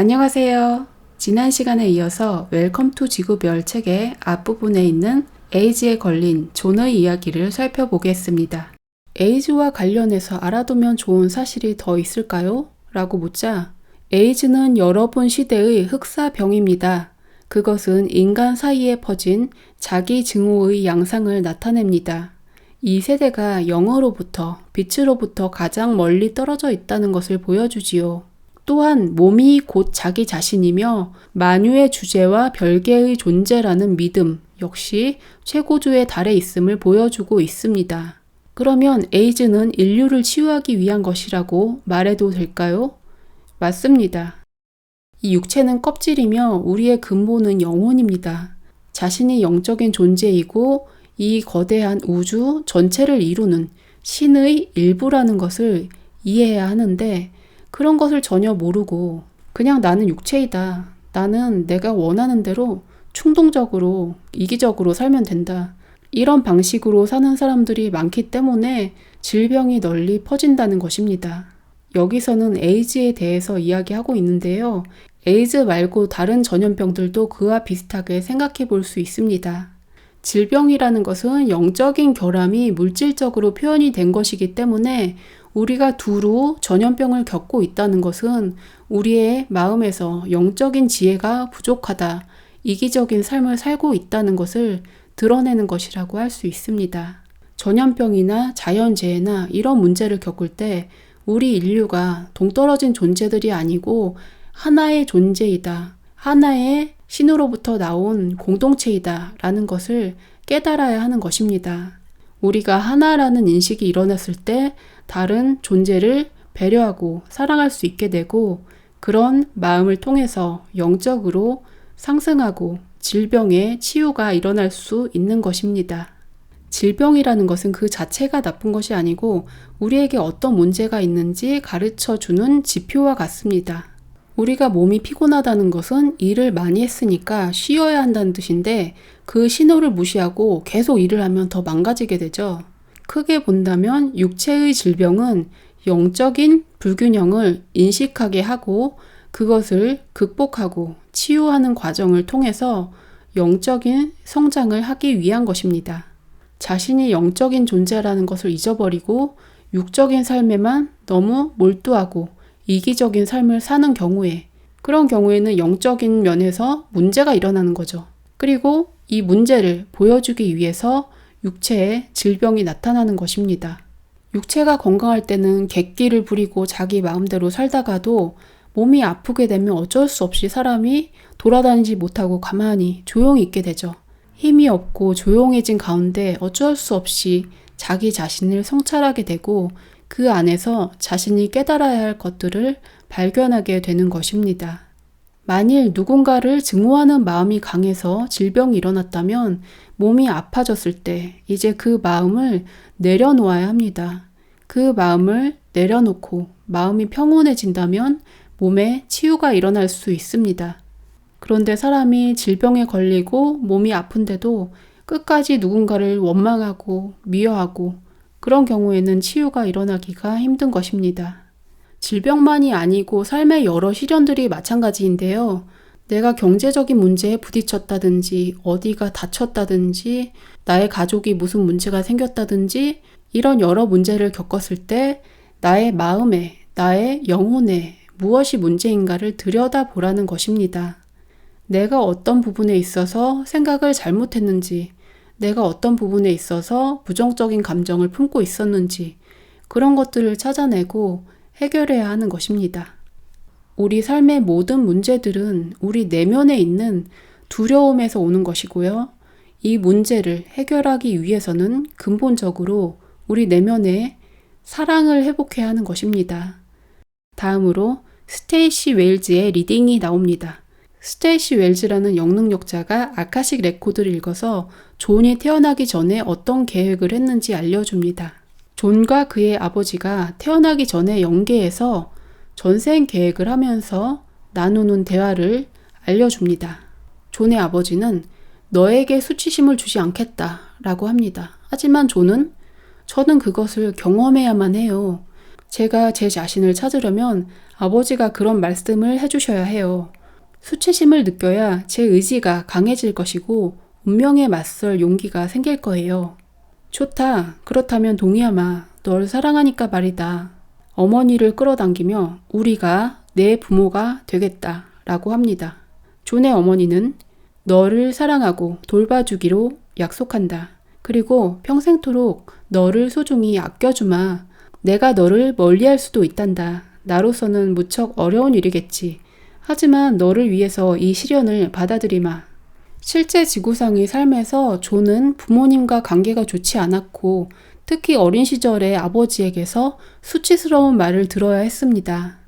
안녕하세요. 지난 시간에 이어서 웰컴 투 지구별 책의 앞부분에 있는 에이즈에 걸린 존의 이야기를 살펴보겠습니다. 에이즈와 관련해서 알아두면 좋은 사실이 더 있을까요? 라고 묻자 에이즈는 여러분 시대의 흑사병입니다. 그것은 인간 사이에 퍼진 자기 증오의 양상을 나타냅니다. 이 세대가 영어로부터 빛으로부터 가장 멀리 떨어져 있다는 것을 보여주지요. 또한 몸이 곧 자기 자신이며 만유의 주제와 별개의 존재라는 믿음 역시 최고조의 달에 있음을 보여주고 있습니다. 그러면 에이즈는 인류를 치유하기 위한 것이라고 말해도 될까요? 맞습니다. 이 육체는 껍질이며 우리의 근본은 영혼입니다. 자신이 영적인 존재이고 이 거대한 우주 전체를 이루는 신의 일부라는 것을 이해해야 하는데 그런 것을 전혀 모르고 그냥 나는 육체이다. 나는 내가 원하는 대로 충동적으로 이기적으로 살면 된다. 이런 방식으로 사는 사람들이 많기 때문에 질병이 널리 퍼진다는 것입니다. 여기서는 에이즈에 대해서 이야기하고 있는데요. 에이즈 말고 다른 전염병들도 그와 비슷하게 생각해 볼 수 있습니다. 질병이라는 것은 영적인 결함이 물질적으로 표현이 된 것이기 때문에 우리가 두루 전염병을 겪고 있다는 것은 우리의 마음에서 영적인 지혜가 부족하다, 이기적인 삶을 살고 있다는 것을 드러내는 것이라고 할 수 있습니다. 전염병이나 자연재해나 이런 문제를 겪을 때 우리 인류가 동떨어진 존재들이 아니고 하나의 존재이다. 하나의 신으로부터 나온 공동체이다. 라는 것을 깨달아야 하는 것입니다. 우리가 하나라는 인식이 일어났을 때 다른 존재를 배려하고 사랑할 수 있게 되고 그런 마음을 통해서 영적으로 상승하고 질병의 치유가 일어날 수 있는 것입니다. 질병이라는 것은 그 자체가 나쁜 것이 아니고 우리에게 어떤 문제가 있는지 가르쳐 주는 지표와 같습니다. 우리가 몸이 피곤하다는 것은 일을 많이 했으니까 쉬어야 한다는 뜻인데 그 신호를 무시하고 계속 일을 하면 더 망가지게 되죠. 크게 본다면 육체의 질병은 영적인 불균형을 인식하게 하고 그것을 극복하고 치유하는 과정을 통해서 영적인 성장을 하기 위한 것입니다. 자신이 영적인 존재라는 것을 잊어버리고 육적인 삶에만 너무 몰두하고 이기적인 삶을 사는 경우에 그런 경우에는 영적인 면에서 문제가 일어나는 거죠. 그리고 이 문제를 보여주기 위해서 육체에 질병이 나타나는 것입니다. 육체가 건강할 때는 객기를 부리고 자기 마음대로 살다가도 몸이 아프게 되면 어쩔 수 없이 사람이 돌아다니지 못하고 가만히 조용히 있게 되죠. 힘이 없고 조용해진 가운데 어쩔 수 없이 자기 자신을 성찰하게 되고 그 안에서 자신이 깨달아야 할 것들을 발견하게 되는 것입니다. 만일 누군가를 증오하는 마음이 강해서 질병이 일어났다면 몸이 아파졌을 때 이제 그 마음을 내려놓아야 합니다. 그 마음을 내려놓고 마음이 평온해진다면 몸에 치유가 일어날 수 있습니다. 그런데 사람이 질병에 걸리고 몸이 아픈데도 끝까지 누군가를 원망하고 미워하고 그런 경우에는 치유가 일어나기가 힘든 것입니다. 질병만이 아니고 삶의 여러 시련들이 마찬가지인데요. 내가 경제적인 문제에 부딪혔다든지, 어디가 다쳤다든지, 나의 가족이 무슨 문제가 생겼다든지, 이런 여러 문제를 겪었을 때 나의 마음에, 나의 영혼에 무엇이 문제인가를 들여다 보라는 것입니다. 내가 어떤 부분에 있어서 생각을 잘못했는지, 내가 어떤 부분에 있어서 부정적인 감정을 품고 있었는지, 그런 것들을 찾아내고 해결해야 하는 것입니다. 우리 삶의 모든 문제들은 우리 내면에 있는 두려움에서 오는 것이고요. 이 문제를 해결하기 위해서는 근본적으로 우리 내면에 사랑을 회복해야 하는 것입니다. 다음으로 스테이시 웰즈의 리딩이 나옵니다. 스테이시 웰즈라는 영능력자가 아카식 레코드를 읽어서 존이 태어나기 전에 어떤 계획을 했는지 알려줍니다. 존과 그의 아버지가 태어나기 전에 연계해서 전생 계획을 하면서 나누는 대화를 알려줍니다. 존의 아버지는 너에게 수치심을 주지 않겠다 라고 합니다. 하지만 존은 저는 그것을 경험해야만 해요. 제가 제 자신을 찾으려면 아버지가 그런 말씀을 해주셔야 해요. 수치심을 느껴야 제 의지가 강해질 것이고 운명에 맞설 용기가 생길 거예요. 좋다. 그렇다면 동의하마. 널 사랑하니까 말이다. 어머니를 끌어당기며 우리가 내 부모가 되겠다. 라고 합니다. 존의 어머니는 너를 사랑하고 돌봐주기로 약속한다. 그리고 평생토록 너를 소중히 아껴주마. 내가 너를 멀리할 수도 있단다. 나로서는 무척 어려운 일이겠지. 하지만 너를 위해서 이 시련을 받아들이마. 실제 지구상의 삶에서 존은 부모님과 관계가 좋지 않았고 특히 어린 시절에 아버지에게서 수치스러운 말을 들어야 했습니다.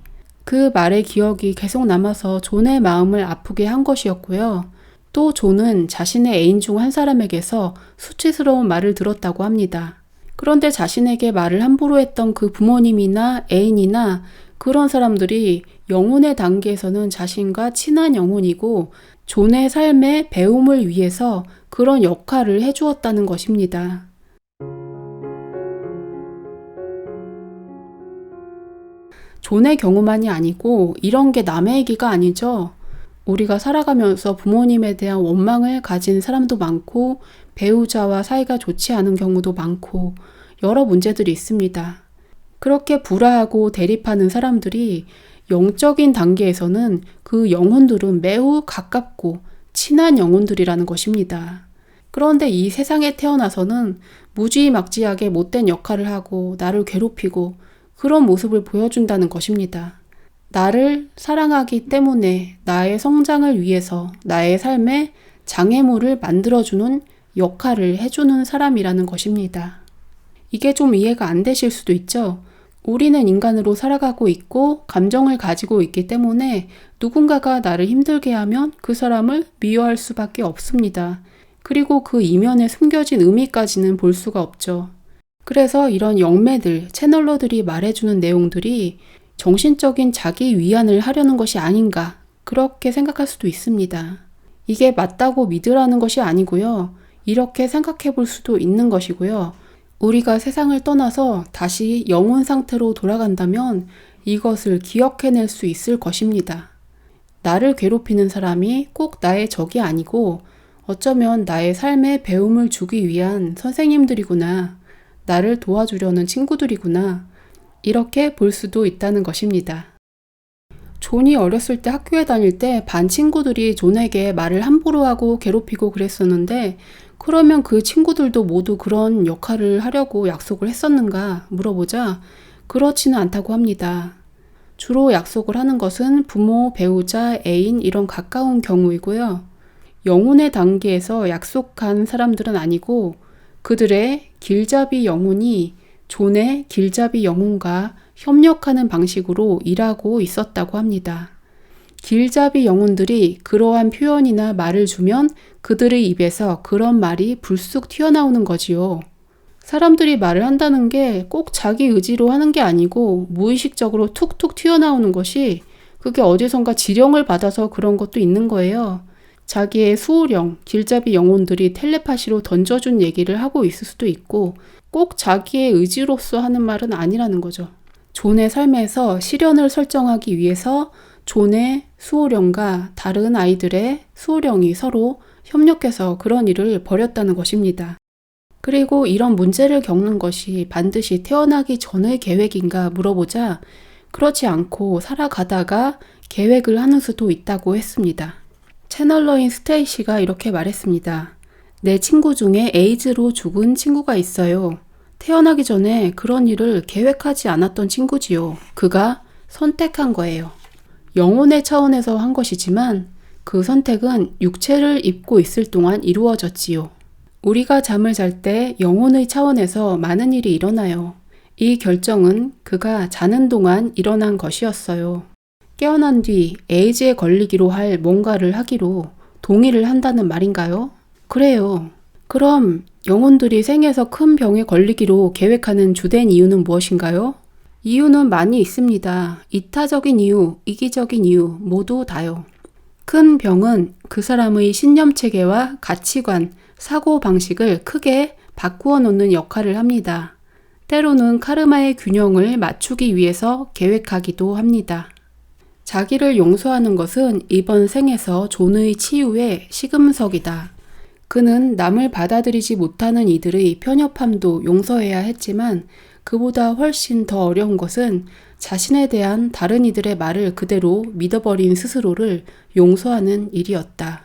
그 말의 기억이 계속 남아서 존의 마음을 아프게 한 것이었고요. 또 존은 자신의 애인 중 한 사람에게서 수치스러운 말을 들었다고 합니다. 그런데 자신에게 말을 함부로 했던 그 부모님이나 애인이나 그런 사람들이 영혼의 단계에서는 자신과 친한 영혼이고 존의 삶의 배움을 위해서 그런 역할을 해주었다는 것입니다. 존의 경우만이 아니고 이런 게 남의 얘기가 아니죠. 우리가 살아가면서 부모님에 대한 원망을 가진 사람도 많고 배우자와 사이가 좋지 않은 경우도 많고 여러 문제들이 있습니다. 그렇게 불화하고 대립하는 사람들이 영적인 단계에서는 그 영혼들은 매우 가깝고 친한 영혼들이라는 것입니다. 그런데 이 세상에 태어나서는 무지막지하게 못된 역할을 하고 나를 괴롭히고 그런 모습을 보여준다는 것입니다. 나를 사랑하기 때문에 나의 성장을 위해서 나의 삶에 장애물을 만들어주는 역할을 해주는 사람이라는 것입니다. 이게 좀 이해가 안 되실 수도 있죠. 우리는 인간으로 살아가고 있고 감정을 가지고 있기 때문에 누군가가 나를 힘들게 하면 그 사람을 미워할 수밖에 없습니다. 그리고 그 이면에 숨겨진 의미까지는 볼 수가 없죠. 그래서 이런 영매들, 채널러들이 말해주는 내용들이 정신적인 자기 위안을 하려는 것이 아닌가, 그렇게 생각할 수도 있습니다. 이게 맞다고 믿으라는 것이 아니고요. 이렇게 생각해 볼 수도 있는 것이고요. 우리가 세상을 떠나서 다시 영혼 상태로 돌아간다면 이것을 기억해낼 수 있을 것입니다. 나를 괴롭히는 사람이 꼭 나의 적이 아니고 어쩌면 나의 삶에 배움을 주기 위한 선생님들이구나. 나를 도와주려는 친구들이구나. 이렇게 볼 수도 있다는 것입니다. 존이 어렸을 때 학교에 다닐 때 반 친구들이 존에게 말을 함부로 하고 괴롭히고 그랬었는데 그러면 그 친구들도 모두 그런 역할을 하려고 약속을 했었는가 물어보자 그렇지는 않다고 합니다. 주로 약속을 하는 것은 부모, 배우자, 애인 이런 가까운 경우이고요. 영혼의 단계에서 약속한 사람들은 아니고 그들의 길잡이 영혼이 존의 길잡이 영혼과 협력하는 방식으로 일하고 있었다고 합니다. 길잡이 영혼들이 그러한 표현이나 말을 주면 그들의 입에서 그런 말이 불쑥 튀어나오는 거지요. 사람들이 말을 한다는 게 꼭 자기 의지로 하는 게 아니고 무의식적으로 툭툭 튀어나오는 것이 그게 어디선가 지령을 받아서 그런 것도 있는 거예요. 자기의 수호령, 길잡이 영혼들이 텔레파시로 던져준 얘기를 하고 있을 수도 있고 꼭 자기의 의지로서 하는 말은 아니라는 거죠. 존의 삶에서 시련을 설정하기 위해서 존의 수호령과 다른 아이들의 수호령이 서로 협력해서 그런 일을 벌였다는 것입니다. 그리고 이런 문제를 겪는 것이 반드시 태어나기 전의 계획인가 물어보자 그렇지 않고 살아가다가 계획을 하는 수도 있다고 했습니다. 채널러인 스테이시가 이렇게 말했습니다. 내 친구 중에 에이즈로 죽은 친구가 있어요. 태어나기 전에 그런 일을 계획하지 않았던 친구지요. 그가 선택한 거예요. 영혼의 차원에서 한 것이지만 그 선택은 육체를 입고 있을 동안 이루어졌지요. 우리가 잠을 잘 때 영혼의 차원에서 많은 일이 일어나요. 이 결정은 그가 자는 동안 일어난 것이었어요. 깨어난 뒤 에이즈에 걸리기로 할 뭔가를 하기로 동의를 한다는 말인가요? 그래요. 그럼 영혼들이 생에서 큰 병에 걸리기로 계획하는 주된 이유는 무엇인가요? 이유는 많이 있습니다. 이타적인 이유, 이기적인 이유 모두 다요. 큰 병은 그 사람의 신념 체계와 가치관, 사고 방식을 크게 바꾸어 놓는 역할을 합니다. 때로는 카르마의 균형을 맞추기 위해서 계획하기도 합니다. 자기를 용서하는 것은 이번 생에서 존의 치유의 시금석이다. 그는 남을 받아들이지 못하는 이들의 편협함도 용서해야 했지만 그보다 훨씬 더 어려운 것은 자신에 대한 다른 이들의 말을 그대로 믿어버린 스스로를 용서하는 일이었다.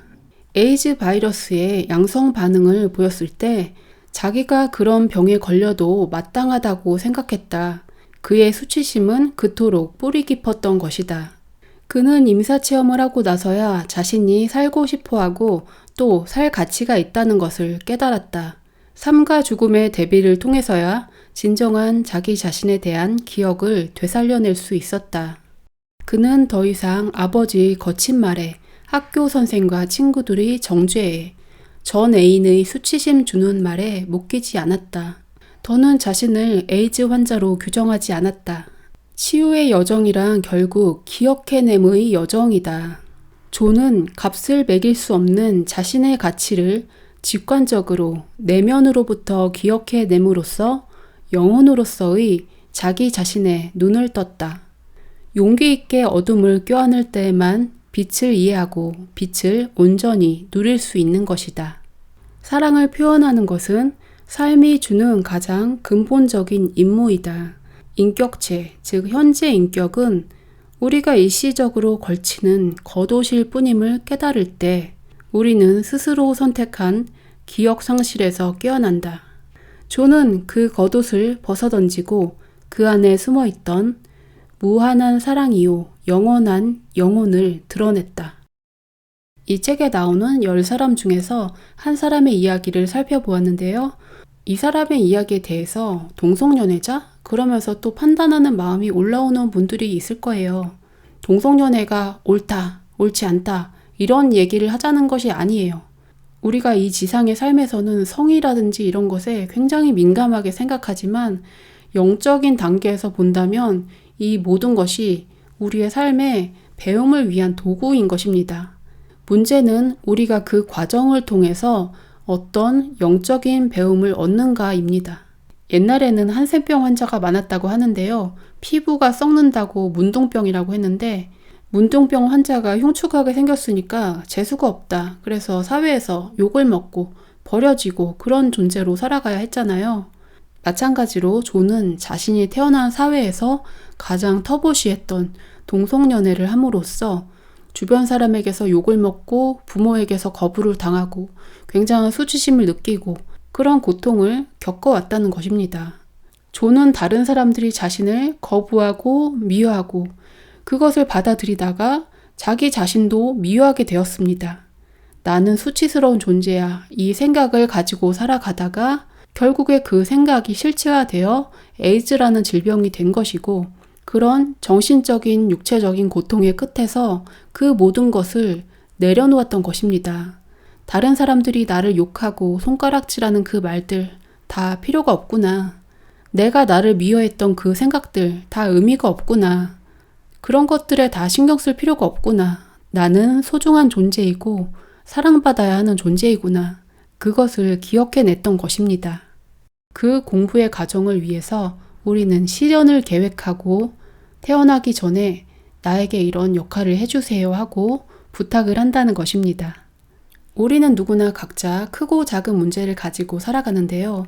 에이즈 바이러스의 양성 반응을 보였을 때 자기가 그런 병에 걸려도 마땅하다고 생각했다. 그의 수치심은 그토록 뿌리 깊었던 것이다. 그는 임사 체험을 하고 나서야 자신이 살고 싶어 하고 또 살 가치가 있다는 것을 깨달았다. 삶과 죽음의 대비를 통해서야 진정한 자기 자신에 대한 기억을 되살려낼 수 있었다. 그는 더 이상 아버지의 거친 말에 학교 선생과 친구들의 정죄에 전 애인의 수치심 주는 말에 묶이지 않았다. 더는 자신을 에이즈 환자로 규정하지 않았다. 치유의 여정이란 결국 기억해냄의 여정이다. 존은 값을 매길 수 없는 자신의 가치를 직관적으로 내면으로부터 기억해냄으로써 영혼으로서의 자기 자신의 눈을 떴다. 용기 있게 어둠을 껴안을 때에만 빛을 이해하고 빛을 온전히 누릴 수 있는 것이다. 사랑을 표현하는 것은 삶이 주는 가장 근본적인 임무이다. 인격체, 즉 현재 인격은 우리가 일시적으로 걸치는 겉옷일 뿐임을 깨달을 때 우리는 스스로 선택한 기억 상실에서 깨어난다. 조는 그 겉옷을 벗어던지고 그 안에 숨어 있던 무한한 사랑이요, 영원한 영혼을 드러냈다. 이 책에 나오는 열 사람 중에서 한 사람의 이야기를 살펴보았는데요. 이 사람의 이야기에 대해서 동성연애자? 그러면서 또 판단하는 마음이 올라오는 분들이 있을 거예요. 동성연애가 옳다, 옳지 않다, 이런 얘기를 하자는 것이 아니에요. 우리가 이 지상의 삶에서는 성이라든지 이런 것에 굉장히 민감하게 생각하지만 영적인 단계에서 본다면 이 모든 것이 우리의 삶에 배움을 위한 도구인 것입니다. 문제는 우리가 그 과정을 통해서 어떤 영적인 배움을 얻는가입니다. 옛날에는 한센병 환자가 많았다고 하는데요. 피부가 썩는다고 문동병이라고 했는데 문동병 환자가 흉측하게 생겼으니까 재수가 없다. 그래서 사회에서 욕을 먹고 버려지고 그런 존재로 살아가야 했잖아요. 마찬가지로 조는 자신이 태어난 사회에서 가장 터부시했던 동성연애를 함으로써 주변 사람에게서 욕을 먹고 부모에게서 거부를 당하고 굉장한 수치심을 느끼고 그런 고통을 겪어왔다는 것입니다. 조는 다른 사람들이 자신을 거부하고 미워하고 그것을 받아들이다가 자기 자신도 미워하게 되었습니다. 나는 수치스러운 존재야. 이 생각을 가지고 살아가다가 결국에 그 생각이 실체화되어 에이즈라는 질병이 된 것이고 그런 정신적인 육체적인 고통의 끝에서 그 모든 것을 내려놓았던 것입니다. 다른 사람들이 나를 욕하고 손가락질하는 그 말들 다 필요가 없구나. 내가 나를 미워했던 그 생각들 다 의미가 없구나. 그런 것들에 다 신경 쓸 필요가 없구나. 나는 소중한 존재이고 사랑받아야 하는 존재이구나. 그것을 기억해냈던 것입니다. 그 공부의 과정을 위해서 우리는 시련을 계획하고 태어나기 전에 나에게 이런 역할을 해주세요 하고 부탁을 한다는 것입니다. 우리는 누구나 각자 크고 작은 문제를 가지고 살아가는데요.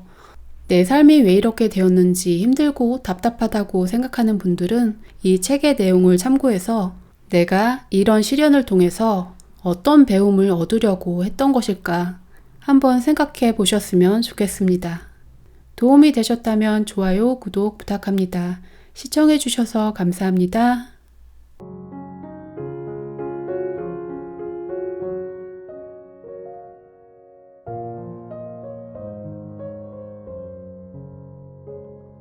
내 삶이 왜 이렇게 되었는지 힘들고 답답하다고 생각하는 분들은 이 책의 내용을 참고해서 내가 이런 시련을 통해서 어떤 배움을 얻으려고 했던 것일까 한번 생각해 보셨으면 좋겠습니다. 도움이 되셨다면 좋아요, 구독 부탁합니다. 시청해 주셔서 감사합니다.